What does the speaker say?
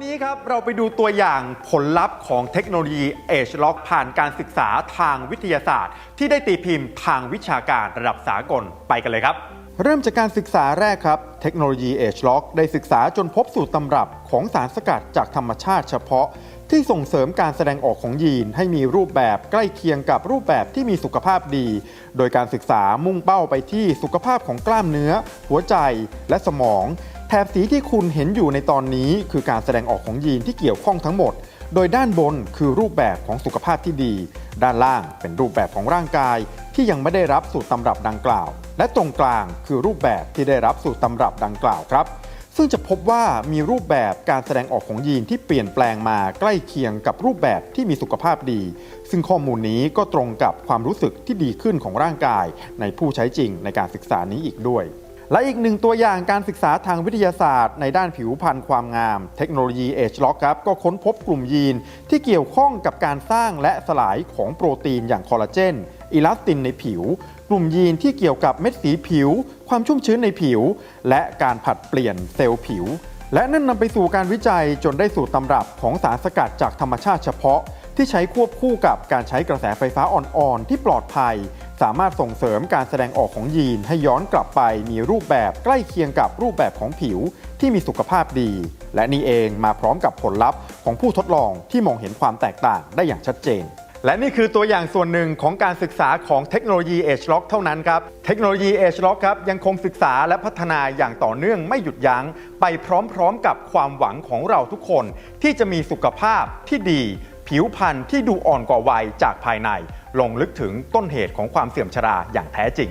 ันนี้ครับเราไปดูตัวอย่างผลลัพธ์ของเทคโนโลยี Age Lock ผ่านการศึกษาทางวิทยาศาสตร์ ที่ได้ตีพิมพ์ทางวิชาการระดับสากลไปกันเลยครับ เริ่มจากการศึกษาแรกครับ เทคโนโลยี Age Lock ได้ศึกษาจนพบสูตรตำรับของสารสกัดจากธรรมชาติเฉพาะ ที่ส่งเสริมการแสดงออกของยีนให้มีรูปแบบใกล้เคียงกับรูปแบบที่มีสุขภาพดี โดยการศึกษามุ่งเป้าไปที่สุขภาพของกล้ามเนื้อ หัวใจและสมอง แถบสีที่คุณเห็นอยู่ในตอนนี้ คือการแสดงออกของยีนที่เกี่ยวข้องทั้งหมด โดยด้านบนคือรูปแบบของสุขภาพที่ดี ด้านล่างเป็นรูปแบบของร่างกาย ที่ยังไม่ได้รับสูตรตำรับดังกล่าว และตรงกลางคือรูปแบบที่ได้รับสูตรตำรับดังกล่าวครับ ซึ่งจะพบว่ามีรูปแบบการแสดงออกของยีนที่เปลี่ยนแปลงมาใกล้เคียงกับรูปแบบที่มีสุขภาพดี ซึ่งข้อมูลนี้ก็ตรงกับความรู้สึกที่ดีขึ้นของร่างกาย ในผู้ใช้จริงในการศึกษานี้อีกด้วย และอีกหนึ่งตัวอย่างการศึกษาทางวิทยาศาสตร์ในด้านผิวพรรณความงาม เทคโนโลยี Age Lock ครับก็ค้นพบกลุ่มยีนที่เกี่ยวข้องกับการสร้างและสลายของโปรตีนอย่างคอลลาเจนอิลาสตินในผิว กลุ่มยีนที่เกี่ยวกับเม็ดสีผิว ความชุ่มชื้นในผิว และการผัดเปลี่ยนเซลล์ผิว และนั่นนำไปสู่การวิจัยจนได้สูตรตำรับของสารสกัดจากธรรมชาติเฉพาะ ที่ใช้ควบคู่กับการใช้กระแสไฟฟ้าอ่อนๆที่ปลอดภัย สามารถส่งเสริมการแสดงออกของยีนให้ย้อนกลับไปมีรูปแบบใกล้เคียงกับรูปแบบของผิวที่มีสุขภาพดี และนี่เองมาพร้อมกับผลลัพธ์ของผู้ทดลองที่มองเห็นความแตกต่างได้อย่างชัดเจน และนี่คือตัวอย่างส่วนหนึ่งของการศึกษาของเทคโนโลยี Age Lock เท่านั้นครับ เทคโนโลยี Age Lock ครับยังคงศึกษาและพัฒนาอย่างต่อเนื่องไม่หยุดยัง้ง ไปพร้อมๆกับความหวังของเราทุกคน ที่จะมีสุขภาพที่ดี ผิวพรรณที่ดูอ่อนกว่าวัยจากภายใน ลงลึกถึงต้นเหตุของความเสื่อมชราอย่างแท้จริง